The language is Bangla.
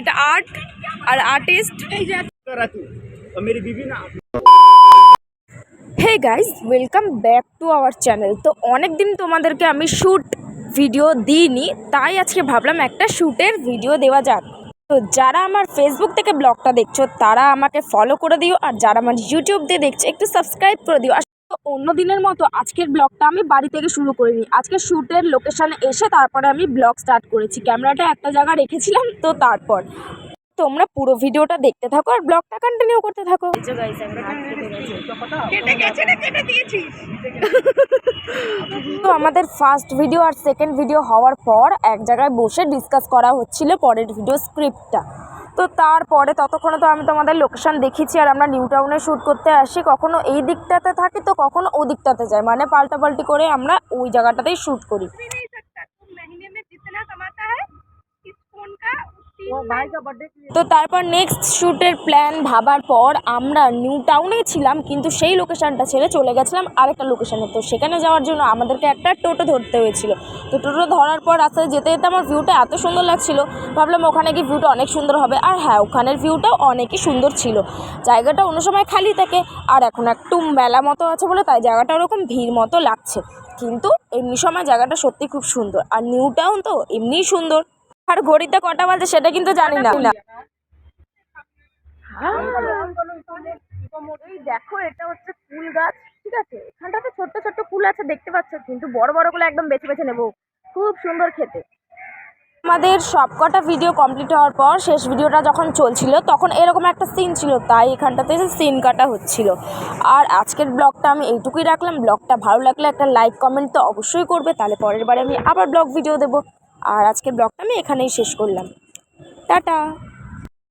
এটা art R artist hey guys welcome back to our channel তো অনেক দিন তোমাদেরকে আমি শ্যুট ভিডিও দিইনি তাই আজকে ভাবলাম একটা শ্যুটের ভিডিও দেওয়া যাক। তো যারা আমার ফেসবুক থেকে ব্লগটা দেখছ তারা আমাকে ফলো করে দিও আর যারা আমার ইউটিউব দিয়ে দেখছ একটু সাবস্ক্রাইব করে দিও। আর অন্য দিনের মতো আজকের ব্লগটা আমি বাড়ি থেকে শুরু করিনি। আজকে শ্যুটের লোকেশানে এসে তারপরে আমি ব্লগ স্টার্ট করেছি। ক্যামেরাটা একটা জায়গায় রেখেছিলাম তো তারপর। তোমরা পুরো ভিডিওটা দেখতে থাকো আর ব্লগটা কন্টিনিউ করতে থাকো। তো আমাদের ফার্স্ট ভিডিও আর সেকেন্ড ভিডিও হওয়ার পর এক জায়গায় বসে ডিসকাস করা হচ্ছিল পরের ভিডিও স্ক্রিপ্টটা তো তারপরে ততক্ষণে তো আমি তোমাদের লোকেশান দেখেছি আর আমরা নিউ টাউনে শ্যুট করতে আসি। কখনো এই দিকটাতে থাকি তো কখনো দিকটাতে যাই। মানে পাল্টাপাল্টি করে আমরা ওই জায়গাটাতেই শ্যুট করি। তো তারপর নেক্সট শ্যুটের প্ল্যান ভাবার পর আমরা নিউ টাউনে ছিলাম, কিন্তু সেই লোকেশনটা ছেড়ে চলে গেছিলাম আরেকটা লোকেশানে তো সেখানে যাওয়ার জন্য আমাদেরকে একটা টোটো ধরতে হয়েছিল। তো টোটো ধরার পর রাস্তায় যেতে যেতে আমার ভিউটা এত সুন্দর লাগছিল, ভাবলাম ওখানে গিয়ে ভিউটা অনেক সুন্দর হবে। আর হ্যাঁ ওখানের ভিউটাও অনেকই সুন্দর ছিল। জায়গাটা অন্য সময় খালি থাকে, আর এখন একটু মেলা মতো আছে বলে তাই জায়গাটা ওরকম ভিড় মতো লাগছে। কিন্তু এমনি সময় জায়গাটা সত্যি খুব সুন্দর। আর নিউ টাউন তো এমনিই সুন্দর। আর ঘড়িতে কটা বাজে সেটা কিন্তু জানি না। এই দেখো এটা হচ্ছে ফুল গাছ ঠিক আছে? এখানটাতে ছোট্ট ছোট্ট ফুল আছে দেখতে পাচ্ছ কিন্তু বড় বড়গুলো একদম বেছে বেছে নেব। খুব সুন্দর খেতে। আমাদের সবকটা ভিডিও কমপ্লিট হওয়ার পর শেষ ভিডিওটা যখন চলছিল তখন এরকম একটা সিন ছিল তাই এখানটাতে সিন কাটা হচ্ছিল। আর আজকের ব্লগটা আমি এইটুকুই রাখলাম। ব্লগটা ভালো লাগলে একটা লাইক কমেন্ট তো অবশ্যই করবে তাহলে পরের বারে আমি আবার ব্লগ ভিডিও দেবো। আর আজকের ব্লগটা আমি এখানেই শেষ করলাম। টাটা।